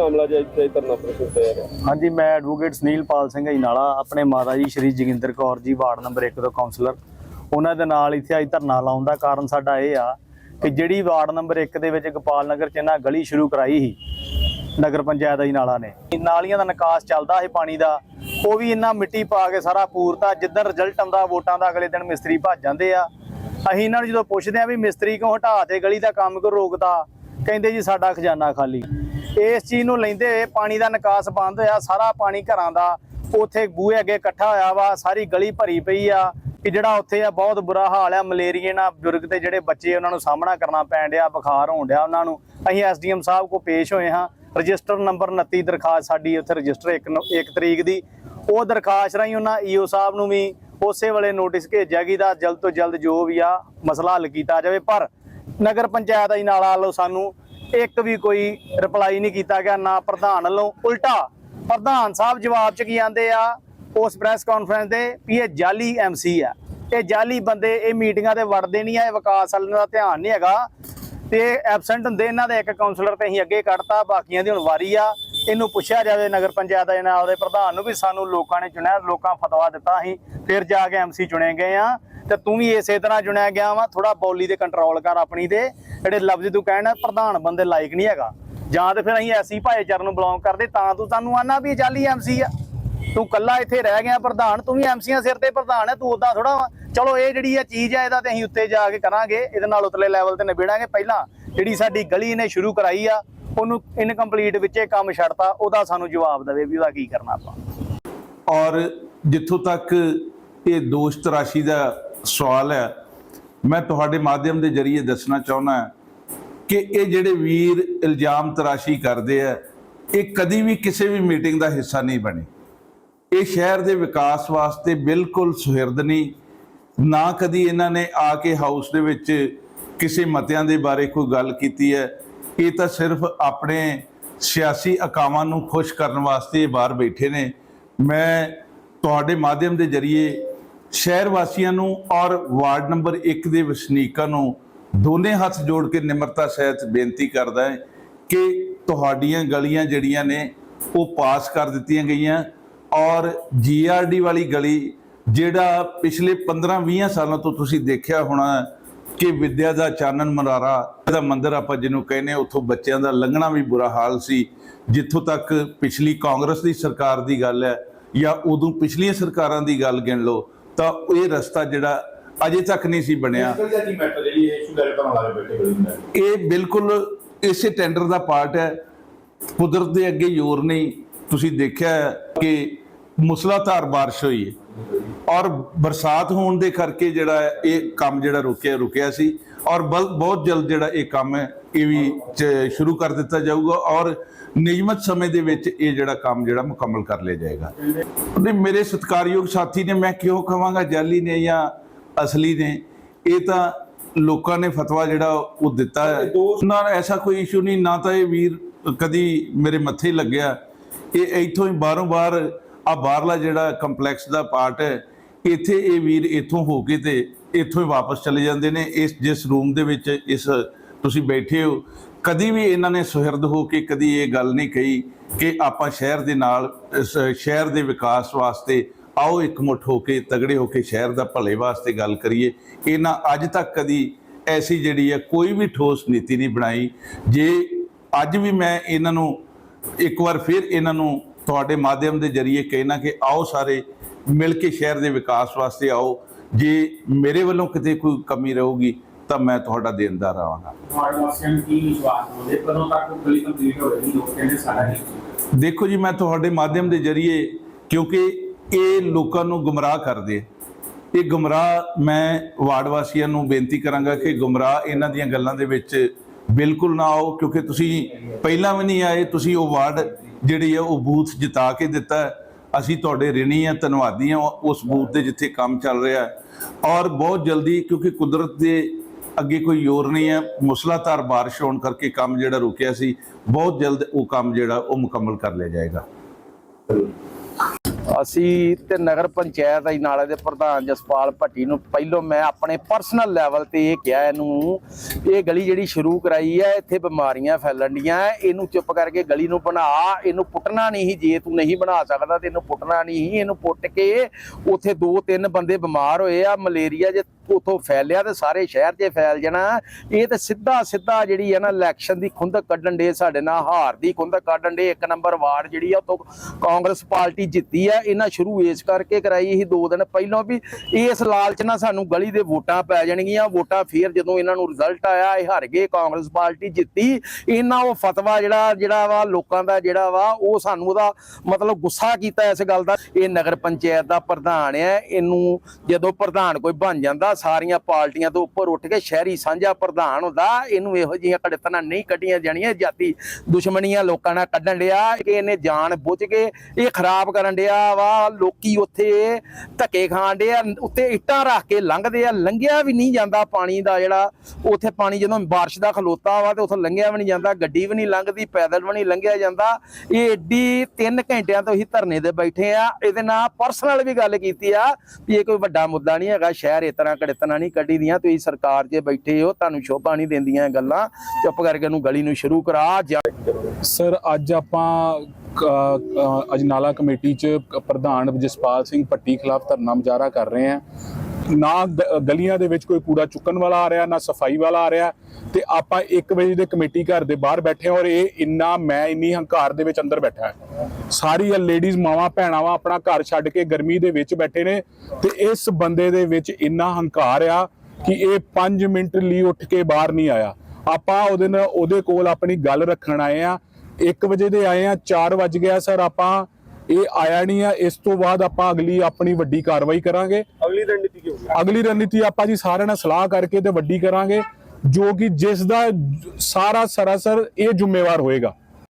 ਮਾਮਲਾ ਜੇ ਇੱਥੇ ਧਰਨਾ ਪ੍ਰਦਰਸ਼ਨ ਹੋਇਆ ਰਿਹਾ ਹਾਂਜੀ, ਮੈਂ ਐਡਵੋਕੇਟ ਸੁਨੀਲ ਪਾਲ ਸਿੰਘ ਅਜਨਾਲਾ ਆਪਣੇ ਮਾਤਾ ਜੀ ਸ਼੍ਰੀ ਜੋਗਿੰਦਰ ਕੌਰ ਜੀ, ਵਾਰਡ ਨੰਬਰ 1 ਤੋਂ ਕਾਉਂਸਲਰ ਉਹਨਾਂ ਦੇ ਨਾਲ ਇੱਥੇ ਅੱਜ ਧਰਨਾ ਲਾਉਣ ਦਾ ਕਾਰਨ ਸਾਡਾ ਇਹ ਆ ਕਿ ਜਿਹੜੀ ਵਾਰਡ ਨੰਬਰ 1 ਦੇ ਵਿੱਚ ਗੋਪਾਲ ਨਗਰ ਚ ਇਹਨਾਂ ਗਲੀ ਸ਼ੁਰੂ ਕਰਾਈ ਸੀ, ਨਗਰ ਪੰਚਾਇਤ ਅਜਨਾਲਾ ਨੇ। ਨਾਲੀਆਂ ਦਾ ਨਿਕਾਸ ਚੱਲਦਾ ਸੀ ਪਾਣੀ ਦਾ, ਉਹ ਵੀ ਇੰਨਾ ਮਿੱਟੀ ਪਾ ਕੇ ਸਾਰਾ ਪੂਰਤਾ ਜਿੱਦਾਂ ਰਿਜ਼ਲਟ ਆਉਂਦਾ ਵੋਟਾਂ ਦਾ ਅਗਲੇ ਦਿਨ ਮਿਸਤਰੀ ਭੱਜ ਜਾਂਦੇ ਆ। ਅਸੀਂ ਇਹਨਾਂ ਨੂੰ ਜਦੋਂ ਪੁੱਛਦੇ ਆ ਵੀ ਮਿਸਤਰੀ ਕਿਉਂ ਹਟਾ ਤੇ ਗਲੀ ਦਾ ਕੰਮ ਕਿਉਂ ਰੋਕਦਾ, ਕਹਿੰਦੇ ਜੀ ਸਾਡਾ ਖਜ਼ਾਨਾ ਖਾਲੀ। ਇਸ ਚੀਜ਼ ਨੂੰ ਲੈਂਦੇ ਹੋਏ ਪਾਣੀ ਦਾ ਨਿਕਾਸ ਬੰਦ ਹੋਇਆ, ਸਾਰਾ ਪਾਣੀ ਘਰਾਂ ਦਾ, ਉੱਥੇ ਬੂਹੇ ਅੱਗੇ ਇਕੱਠਾ ਹੋਇਆ ਵਾ, ਸਾਰੀ ਗਲੀ ਭਰੀ ਪਈ ਆ ਕਿ ਜਿਹੜਾ ਉੱਥੇ ਆ, ਬਹੁਤ ਬੁਰਾ ਹਾਲ ਆ, ਮਲੇਰੀਏ ਨਾਲ ਬਜ਼ੁਰਗ ਤੇ ਜਿਹੜੇ ਬੱਚੇ ਉਹਨਾਂ ਨੂੰ ਸਾਹਮਣਾ ਕਰਨਾ ਪੈਣ ਡਿਆ, ਬੁਖਾਰ ਹੋਣ ਡਿਆ ਉਹਨਾਂ ਨੂੰ। ਅਸੀਂ ਐਸਡੀਐਮ ਸਾਹਿਬ ਕੋ ਪੇਸ਼ ਹੋਏ ਹਾਂ। ਰਜਿਸਟਰ ਨੰਬਰ 29 ਦਰਖਾਸਤ ਸਾਡੀ ਉੱਥੇ ਰਜਿਸਟਰ 1 ਤਰੀਕ ਦੀ। ਉਹ ਦਰਖਾਸਤ ਰਾਹੀਂ ਉਹਨਾਂ ਈਓ ਸਾਹਿਬ ਨੂੰ ਵੀ ਉਸੇ ਵੇਲੇ ਨੋਟਿਸ ਭੇਜਿਆ ਕਿ ਦਾ, ਜਲਦ ਤੋਂ ਜਲਦ ਜੋ ਵੀ ਆ, ਮਸਲਾ ਹੱਲ ਕੀਤਾ ਜਾਵੇ। ਪਰ ਨਗਰ ਪੰਚਾਇਤ ਅਜਨਾਲਾ ਵੱਲੋਂ ਸਾਨੂੰ ਇੱਕ ਵੀ ਕੋਈ ਰਿਪਲਾਈ ਨਹੀਂ ਕੀਤਾ ਗਿਆ, ਨਾ ਪ੍ਰਧਾਨ ਵੱਲੋਂ। ਉਲਟਾ, ਪ੍ਰਧਾਨ ਸਾਹਿਬ ਜਵਾਬ ਚ ਕੀ ਆਂਦੇ ਆ? ਉਸ ਪ੍ਰੈਸ ਕਾਨਫਰੰਸ ਦੇ ਵੀ ਇਹ ਜਾਲੀ ਐਮਸੀ ਆ। ਇਹ ਜਾਲੀ ਬੰਦੇ, ਇਹ ਮੀਟਿੰਗਾਂ ਤੇ ਵੜਦੇ ਨਹੀਂ ਆ, ਇਹ ਵਿਕਾਸ ਵੱਲ ਦਾ ਧਿਆਨ ਨਹੀਂ ਹੈਗਾ। ਤੇ ਐਬਸੈਂਟ ਹੁੰਦੇ ਇਹਨਾਂ ਦੇ, ਇੱਕ ਕਾਉਂਸਲਰ ਤੇ ਅਸੀਂ ਅੱਗੇ ਕੱਢਤਾ, ਬਾਕੀਆਂ ਦੀ ਹੁਣ ਵਾਰੀ ਆ। ਇਹਨੂੰ ਪੁੱਛਿਆ ਜਾਵੇ ਨਗਰ ਪੰਚਾਇਤ ਦੇ ਨਾਲ ਉਹਦੇ ਪ੍ਰਧਾਨ ਨੂੰ ਵੀ ਸਾਨੂੰ ਲੋਕਾਂ ਨੇ ਚੁਣਿਆ, ਲੋਕਾਂ ਫਤਵਾ ਦਿੱਤਾ ਅਸੀਂ, ਫਿਰ ਜਾ ਕੇ ਐਮਸੀ ਚੁਣੇ ਗਏ ਆ। ਤੇ ਤੂੰ ਵੀ ਇਸੇ ਤਰ੍ਹਾਂ ਚੁਣਿਆ ਗਿਆ ਵਾ ਥੋੜਾ ਬੋਲੀ ਤੇ ਕੰਟਰੋਲ ਕਰ ਆਪਣੀ ਤੇ। ਜਿਹੜੇ ਲਫ਼ਜ਼ ਤੂੰ ਕਹਿਣਾ ਪ੍ਰਧਾਨ ਬੰਦੇ ਲਾਇਕ ਨਹੀਂ ਹੈਗਾ। ਜਾਂ ਤੇ ਫਿਰ ਅਸੀਂ ਐਸੀ ਭਾਈਚਾਰੇ ਨੂੰ ਬਿਲੋਂਗ ਕਰਦੇ, ਤਾਂ ਤੂੰ ਸਾਨੂੰ ਆਨਾ ਵੀ ਜਾਲੀ ਐਮਸੀ ਆ। ਤੂੰ ਕੱਲਾ ਇੱਥੇ ਰਹਿ ਗਿਆ, ਪ੍ਰਧਾਨ, ਤੂੰ ਵੀ ਐਮਸੀਆਂ ਸਿਰ ਤੇ ਪ੍ਰਧਾਨ ਹੈ ਤੂੰ ਉਦਾਂ ਥੋੜਾ ਚਲੋ, ਇਹ ਜਿਹੜੀ ਇਹ ਚੀਜ਼ ਆ, ਇਹਦਾ ਤੇ ਅਸੀਂ ਉੱਤੇ ਜਾ ਕੇ ਕਰਾਂਗੇ, ਇਹਦੇ ਨਾਲ ਉਤਲੇ ਲੈਵਲ ਤੇ ਨਿਬੇੜਾਂਗੇ। ਪਹਿਲਾਂ ਜਿਹੜੀ ਸਾਡੀ ਗਲੀ ਨੇ ਸ਼ੁਰੂ ਕਰਾਈ ਆ, ਉਹਨੂੰ ਇਨਕੰਪਲੀਟ ਵਿੱਚੇ ਕੰਮ ਛੱਡਤਾ, ਉਹਦਾ ਸਾਨੂੰ ਜਵਾਬ ਦੇਵੇ ਵੀ ਉਹਦਾ ਕੀ ਕਰਨਾ ਆਪਾਂ। ਔਰ ਜਿੱਥੋਂ ਤੱਕ ਇਹ ਦੋਸ਼ ਤਰਾਸ਼ੀ ਦਾ ਸਵਾਲ ਹੈ ਮੈਂ ਤੁਹਾਡੇ ਮਾਧਿਅਮ ਦੇ ਜ਼ਰੀਏ ਦੱਸਣਾ ਚਾਹੁੰਦਾ ਕਿ ਇਹ ਜਿਹੜੇ ਵੀਰ ਇਲਜ਼ਾਮ ਤਰਾਸ਼ੀ ਕਰਦੇ ਆ, ਇਹ ਕਦੀ ਵੀ ਕਿਸੇ ਵੀ ਮੀਟਿੰਗ ਦਾ ਹਿੱਸਾ ਨਹੀਂ ਬਣੇ। ਇਹ ਸ਼ਹਿਰ ਦੇ ਵਿਕਾਸ ਵਾਸਤੇ ਬਿਲਕੁਲ ਸੁਹਿਰਦ ਨਹੀਂ, ਨਾ ਕਦੀ ਇਹਨਾਂ ਨੇ ਆ ਕੇ ਹਾਊਸ ਦੇ ਵਿੱਚ ਕਿਸੇ ਮਤਿਆਂ ਦੇ ਬਾਰੇ ਕੋਈ ਗੱਲ ਕੀਤੀ ਹੈ। ਇਹ ਤਾਂ ਸਿਰਫ ਆਪਣੇ ਸਿਆਸੀ ਅਕਾਵਾਂ ਨੂੰ ਖੁਸ਼ ਕਰਨ ਵਾਸਤੇ ਇਹ ਬਾਹਰ ਬੈਠੇ ਨੇ। ਮੈਂ ਤੁਹਾਡੇ ਮਾਧਿਅਮ ਦੇ ਜ਼ਰੀਏ ਸ਼ਹਿਰ ਵਾਸੀਆਂ ਨੂੰ ਔਰ ਵਾਰਡ ਨੰਬਰ 1 ਦੇ ਵਸਨੀਕਾਂ ਨੂੰ ਦੋਨੇ ਹੱਥ ਜੋੜ ਕੇ ਨਿਮਰਤਾ ਸਹਿਤ ਬੇਨਤੀ ਕਰਦਾ ਹੈ ਕਿ ਤੁਹਾਡੀਆਂ ਗਲੀਆਂ ਜਿਹੜੀਆਂ ਨੇ ਉਹ ਪਾਸ ਕਰ ਦਿੱਤੀਆਂ ਗਈਆਂ ਔਰ ਜੀਆਰਡੀ ਵਾਲੀ ਗਲੀ ਜਿਹੜਾ ਪਿਛਲੇ 15-20 ਸਾਲਾਂ ਤੋਂ ਤੁਸੀਂ ਦੇਖਿਆ ਹੋਣਾ ਕਿ ਵਿਦਿਆ ਦਾ ਚਾਨਣ ਮਨਾਰਾ ਦਾ ਮੰਦਿਰ ਆਪਾਂ ਜਿਹਨੂੰ ਕਹਿੰਦੇ ਹਾਂ, ਉੱਥੋਂ ਬੱਚਿਆਂ ਦਾ ਲੰਘਣਾ ਵੀ ਬੁਰਾ ਹਾਲ ਸੀ। ਜਿੱਥੋਂ ਤੱਕ ਪਿਛਲੀ ਕਾਂਗਰਸ ਦੀ ਸਰਕਾਰ ਦੀ ਗੱਲ ਹੈ ਜਾਂ ਉਦੋਂ ਪਿਛਲੀਆਂ ਸਰਕਾਰਾਂ ਦੀ ਗੱਲ ਗਿਣ ਲਓ ਤਾਂ ਇਹ ਰਸਤਾ ਜਿਹੜਾ ਅਜੇ ਤੱਕ ਨਹੀਂ ਸੀ ਬਣਿਆ। ਇਹ ਬਿਲਕੁਲ ਇਸੇ ਟੈਂਡਰ ਦਾ ਪਾਰਟ ਹੈ। ਕੁਦਰਤ ਦੇ ਅੱਗੇ ਜ਼ੋਰ ਨਹੀਂ। ਤੁਸੀਂ ਦੇਖਿਆ ਕਿ ਮੁਸਲਾਧਾਰ ਬਾਰਿਸ਼ ਹੋਈ ਹੈ। ਔਰ ਬਰਸਾਤ ਹੋਣ ਦੇ ਕਰਕੇ ਜਿਹੜਾ ਇਹ ਕੰਮ ਜਿਹੜਾ ਰੁਕਿਆ ਰੁਕਿਆ ਸੀ। ਔਰ ਬਹੁਤ ਜਲਦ ਜਿਹੜਾ ਇਹ ਕੰਮ ਹੈ ਇਹ ਵੀ ਸ਼ੁਰੂ ਕਰ ਦਿੱਤਾ ਜਾਊਗਾ ਔਰ ਨਿਯਮਤ ਸਮੇਂ ਦੇ ਵਿੱਚ ਇਹ ਜਿਹੜਾ ਕੰਮ ਜਿਹੜਾ ਮੁਕੰਮਲ ਕਰ ਲਿਆ ਜਾਏਗਾ। ਨਹੀਂ ਮੇਰੇ ਸਤਿਕਾਰਯੋਗ ਸਾਥੀ ਨੇ ਮੈਂ ਕਿਉਂ ਕਹਾਂਗਾ, ਜਾਲੀ ਨੇ ਜਾਂ ਅਸਲੀ ਨੇ, ਇਹ ਤਾਂ ਲੋਕਾਂ ਨੇ ਫਤਵਾ ਜਿਹੜਾ ਉਹ ਦਿੱਤਾ ਹੈ। ਨਾਲ ਐਸਾ ਕੋਈ ਇਸ਼ੂ ਨਹੀਂ, ਨਾ ਤਾਂ ਇਹ ਵੀਰ ਕਦੀ ਮੇਰੇ ਮੱਥੇ ਲੱਗਿਆ। ਇਹ ਇੱਥੋਂ ਹੀ ਬਾਹਰੋਂ ਬਾਹਰ ਆ ਬਾਹਰਲਾ ਜਿਹੜਾ ਕੰਪਲੈਕਸ ਦਾ ਪਾਰਟ ਹੈ, ਇੱਥੇ ਇਹ ਵੀਰ ਇੱਥੋਂ ਹੋ ਕੇ ਤੇ ਇੱਥੋਂ ਹੀ ਵਾਪਸ ਚਲੇ ਜਾਂਦੇ ਨੇ, ਇਸ, ਜਿਸ ਰੂਮ ਦੇ ਵਿੱਚ, ਇਸ ਤੁਸੀਂ ਬੈਠੇ ਹੋ। ਕਦੀ ਵੀ ਇਹਨਾਂ ਨੇ ਸੁਹਿਰਦ ਹੋ ਕੇ ਕਦੀ ਇਹ ਗੱਲ ਨਹੀਂ ਕਹੀ ਕਿ ਆਪਾਂ ਸ਼ਹਿਰ ਦੇ ਨਾਲ ਸ਼ਹਿਰ ਦੇ ਵਿਕਾਸ ਵਾਸਤੇ ਆਓ ਇਕਮੁੱਠ ਹੋ ਕੇ, ਤਗੜੇ ਹੋ ਕੇ ਸ਼ਹਿਰ ਦਾ ਭਲੇ ਵਾਸਤੇ ਗੱਲ ਕਰੀਏ। ਇਹਨਾਂ ਅੱਜ ਤੱਕ ਕਦੀ ਐਸੀ ਜਿਹੜੀ ਹੈ ਕੋਈ ਵੀ ਠੋਸ ਨੀਤੀ ਨਹੀਂ ਬਣਾਈ। ਜੇ ਅੱਜ ਵੀ ਮੈਂ ਇਹਨਾਂ ਨੂੰ ਇੱਕ ਵਾਰ ਫਿਰ ਇਹਨਾਂ ਨੂੰ ਤੁਹਾਡੇ ਮਾਧਿਅਮ ਦੇ ਜ਼ਰੀਏ ਕਹਿਣਾ ਕਿ ਆਓ ਸਾਰੇ ਮਿਲ ਕੇ ਸ਼ਹਿਰ ਦੇ ਵਿਕਾਸ ਵਾਸਤੇ ਆਓ। ਜੇ ਮੇਰੇ ਵੱਲੋਂ ਕਿਤੇ ਕੋਈ ਕਮੀ ਰਹੂਗੀ ਤਾਂ ਮੈਂ ਤੁਹਾਡਾ ਦੇਣਦਾਰ ਰਹਾਂਗਾ। ਦੇਖੋ ਜੀ ਮੈਂ ਤੁਹਾਡੇ ਮਾਧਿਅਮ ਦੇ ਜ਼ਰੀਏ ਕਿਉਂਕਿ ਇਹ ਲੋਕਾਂ ਨੂੰ ਗੁੰਮਰਾਹ ਕਰਦੇ ਆ। ਇਹ ਗੁੰਮਰਾਹ ਮੈਂ ਵਾਰਡ ਵਾਸੀਆਂ ਨੂੰ ਬੇਨਤੀ ਕਰਾਂਗਾ ਕਿ ਗੁੰਮਰਾਹ ਇਹਨਾਂ ਦੀਆਂ ਗੱਲਾਂ ਦੇ ਵਿੱਚ ਬਿਲਕੁਲ ਨਾ ਆਓ ਕਿਉਂਕਿ ਤੁਸੀਂ ਪਹਿਲਾਂ ਵੀ ਨਹੀਂ ਆਏ ਤੁਸੀਂ ਉਹ ਵਾਰਡ ਜਿਹੜੀ ਹੈ ਉਹ ਬੂਥ ਜਿਤਾ ਕੇ ਦਿੱਤਾ। ਅਸੀਂ ਤੁਹਾਡੇ ਰਿਣੀ ਆ ਧੰਨਵਾਦੀ ਆ ਉਸ ਬੂਥ ਦੇ ਜਿੱਥੇ ਕੰਮ ਚੱਲ ਰਿਹਾ ਹੈ। ਔਰ ਬਹੁਤ ਜਲਦੀ ਕਿਉਂਕਿ ਕੁਦਰਤ ਦੇ ਅੱਗੇ ਕੋਈ ਜ਼ੋਰ ਨਹੀਂ ਹੈ। ਮੁਸਲਾਧਾਰ ਬਾਰਿਸ਼ ਹੋਣ ਕਰਕੇ ਕੰਮ ਜਿਹੜਾ ਰੁਕਿਆ ਸੀ, ਬਹੁਤ ਜਲਦ ਉਹ ਕੰਮ ਜਿਹੜਾ ਉਹ ਮੁਕੰਮਲ ਕਰ ਲਿਆ ਜਾਏਗਾ। ਅਸੀਂ ਤੇ ਨਗਰ ਪੰਚਾਇਤ ਅਜਨਾਲਾ ਦੇ ਪ੍ਰਧਾਨ ਜਸਪਾਲ ਭੱਟੀ ਨੂੰ ਪਹਿਲੋਂ ਮੈਂ ਆਪਣੇ ਪਰਸਨਲ ਲੈਵਲ ਤੇ ਇਹ ਕਿਹਾ ਇਹਨੂੰ ਇਹ ਗਲੀ ਜਿਹੜੀ ਸ਼ੁਰੂ ਕਰਾਈ ਹੈ, ਇੱਥੇ ਬਿਮਾਰੀਆਂ ਫੈਲਣ ਡੀਆਂ, ਇਹਨੂੰ ਚੁੱਪ ਕਰਕੇ ਗਲੀ ਨੂੰ ਬਣਾ, ਇਹਨੂੰ ਪੁੱਟਣਾ ਨਹੀਂ ਜੇ ਤੂੰ ਨਹੀਂ ਬਣਾ ਸਕਦਾ ਤੇ ਇਹਨੂੰ ਪੁੱਟਣਾ ਨਹੀਂ ਇਹਨੂੰ ਪੁੱਟ ਕੇ ਉੱਥੇ ਦੋ ਤਿੰਨ ਬੰਦੇ ਬਿਮਾਰ ਹੋਏ ਆ, ਮਲੇਰੀਆ ਜੇ ਉਥੋਂ ਫੈਲਿਆ ਤੇ ਸਾਰੇ ਸ਼ਹਿਰ 'ਚ ਫੈਲ ਜਾਣਾ। ਇਹ ਤੇ ਸਿੱਧਾ ਸਿੱਧਾ ਜਿਹੜੀ ਹੈ ਨਾ ਇਲੈਕਸ਼ਨ ਦੀ ਖੁੰਦਕ ਕੱਢਣ ਦੇ ਸਾਡੇ ਨਾਲ, ਹਾਰ ਦੀ ਖੁੰਦਕ ਕੱਢਣ ਦੇ ਇੱਕ ਨੰਬਰ ਵਾਰਡ ਜਿਹੜੀ ਆ ਉਤੋਂ ਕਾਂਗਰਸ ਪਾਰਟੀ ਜਿੱਤੀ ਆ, ਇਹਨਾਂ ਸ਼ੁਰੂ ਇਸ ਕਰਕੇ ਕਰਾਈ ਸੀ ਦੋ ਦਿਨ ਪਹਿਲਾਂ ਵੀ। ਇਸ ਲਾਲਚ ਨਾਲ ਸਾਨੂੰ ਗਲੀ ਦੇ ਵੋਟਾਂ ਪੈ ਜਾਣਗੀਆਂ। ਵੋਟਾਂ ਫੇਰ ਜਦੋਂ ਇਹਨਾਂ ਨੂੰ ਰਿਜ਼ਲਟ ਆਇਆ, ਇਹ ਹਾਰ ਗਏ, ਕਾਂਗਰਸ ਪਾਰਟੀ ਜਿੱਤੀ। ਇਹਨਾਂ ਉਹ ਫਤਵਾ ਜਿਹੜਾ ਜਿਹੜਾ ਵਾ ਲੋਕਾਂ ਦਾ ਜਿਹੜਾ ਵਾ, ਉਹ ਸਾਨੂੰ ਉਹਦਾ ਮਤਲਬ ਗੁੱਸਾ ਕੀਤਾ ਇਸ ਗੱਲ ਦਾ। ਇਹ ਨਗਰ ਪੰਚਾਇਤ ਦਾ ਪ੍ਰਧਾਨ ਹੈ ਇਹਨੂੰ ਜਦੋਂ ਪ੍ਰਧਾਨ ਕੋਈ ਬਣ ਜਾਂਦਾ ਸਾਰੀਆਂ ਪਾਰਟੀਆਂ ਤੋਂ ਉੱਪਰ ਉੱਠ ਕੇ ਸ਼ਹਿਰੀ ਸਾਂਝਾ ਪ੍ਰਧਾਨ ਹੁੰਦਾ, ਇਹਨੂੰ ਇਹੋ ਜਿਹੀਆਂ ਕੜਤਨਾਂ ਨਹੀਂ ਕੱਢੀਆਂ ਜਾਣੀਆਂ, ਜਾਤੀ ਦੁਸ਼ਮਣੀਆਂ ਲੋਕਾਂ ਨਾਲ ਕੱਢਣ ਡਿਆ, ਕਿ ਇਹਨੇ ਜਾਣ ਬੁੱਝ ਕੇ ਇਹ ਖਰਾਬ ਕਰਨ ਡਿਆ ਵਾ, ਲੋਕੀ ਉੱਥੇ ਧੱਕੇ ਖਾਣ ਡਿਆ ਉੱਤੇ ਇੱਟਾਂ ਰੱਖ ਕੇ ਲੰਘਦੇ ਆ, ਲੰਘਿਆ ਵੀ ਨਹੀਂ ਜਾਂਦਾ ਪਾਣੀ ਦਾ ਜਿਹੜਾ, ਉੱਥੇ ਪਾਣੀ ਜਦੋਂ ਬਾਰਿਸ਼ ਦਾ ਖਲੋਤਾ ਵਾ ਤੇ ਉੱਥੋਂ ਲੰਘਿਆ ਵੀ ਨਹੀਂ ਜਾਂਦਾ, ਗੱਡੀ ਵੀ ਨਹੀਂ ਲੰਘਦੀ, ਪੈਦਲ ਵੀ ਨਹੀਂ ਲੰਘਿਆ ਜਾਂਦਾ, ਇਹ ਏਡੀ 3 ਘੰਟਿਆਂ ਤੋਂ ਅਸੀਂ ਧਰਨੇ ਤੇ ਬੈਠੇ ਆ, ਇਹਦੇ ਨਾਲ ਪਰਸਨਲ ਵੀ ਗੱਲ ਕੀਤੀ ਆ, ਵੀ ਇਹ ਕੋਈ ਵੱਡਾ ਮੁੱਦਾ ਨਹੀਂ ਹੈਗਾ, ਸ਼ਹਿਰ ਇਸ ਤਰ੍ਹਾਂ ਕੜਤਨਾ ਨਹੀਂ ਕੱਢੀ ਦੀਆਂ ਤੁਸੀਂ ਸਰਕਾਰ 'ਚ ਬੈਠੇ ਹੋ, ਤੁਹਾਨੂੰ ਸ਼ੋਭਾ ਨਹੀਂ ਦਿੰਦੀਆਂ ਇਹ ਗੱਲਾਂ। ਚੁੱਪ ਕਰਕੇ ਇਹਨੂੰ ਗਲੀ ਨੂੰ ਸ਼ੁਰੂ ਕਰਾ ਸਰ, ਅੱਜ ਆਪਾਂ ਅਜਨਾਲਾ ਕਮੇਟੀ ਚ ਪ੍ਰਧਾਨ ਜਸਪਾਲ ਸਿੰਘ ਭੱਟੀ ਖਿਲਾਫ ਧਰਨਾ ਮੁਜ਼ਾਹਰਾ ਕਰ ਰਹੇ ਹਾਂ। ਨਾ ਗਲੀਆਂ ਦੇ ਵਿੱਚ ਕੋਈ ਕੂੜਾ ਚੁੱਕਣ ਵਾਲਾ ਆ ਰਿਹਾ, ਨਾ ਸਫ਼ਾਈ ਵਾਲਾ ਆ ਰਿਹਾ। ਤੇ ਆਪਾਂ 1 ਵਜੇ ਦੇ ਕਮੇਟੀ ਘਰ ਦੇ ਬਾਹਰ ਬੈਠੇ ਔਰ ਇਹ ਇੰਨਾ, ਮੈਂ ਇੰਨੀ ਹੰਕਾਰ ਦੇ ਵਿੱਚ ਅੰਦਰ ਬੈਠਾ ਸਾਰੀ ਲੇਡੀਜ਼ ਮਾਵਾਂ, ਭੈਣਾਂ ਆਪਣਾ ਘਰ ਛੱਡ ਕੇ ਗਰਮੀ ਦੇ ਵਿੱਚ ਬੈਠੇ ਨੇ ਤੇ ਇਸ ਬੰਦੇ ਦੇ ਵਿੱਚ ਇੰਨਾ ਹੰਕਾਰ ਆ ਕਿ ਇਹ 5 ਮਿੰਟ ਲਈ ਉੱਠ ਕੇ ਬਾਹਰ ਨਹੀਂ ਆਇਆ। ਆਪਾਂ ਉਹਦੇ ਨਾਲ, ਉਹਦੇ ਕੋਲ ਆਪਣੀ ਗੱਲ ਰੱਖਣ ਆਏ ਆ 1 ਵਜੇ ਦੇ ਆਏ ਆ 4 ਵਜ ਗਿਆ ਸਰ, ਆਪਾਂ ਇਹ ਆਇਆ ਨਹੀਂ ਆ ਇਸ ਤੋਂ ਬਾਅਦ ਆਪਾਂ ਅਗਲੀ ਆਪਣੀ ਵੱਡੀ ਕਾਰਵਾਈ ਕਰਾਂਗੇ। ਅਗਲੀ ਰਣਨੀਤੀ ਕੀ ਹੋਊਗੀ? ਅਗਲੀ ਰਣਨੀਤੀ ਆਪਾਂ ਜੀ ਸਾਰਿਆਂ ਨਾਲ ਸਲਾਹ ਕਰਕੇ ਤੇ ਵੱਡੀ ਕਰਾਂਗੇ ਜੋ ਕਿ ਜਿਸ ਦਾ ਸਾਰਾ ਸਰਾਸਰ ਇਹ ਜ਼ਿੰਮੇਵਾਰ ਹੋਏਗਾ।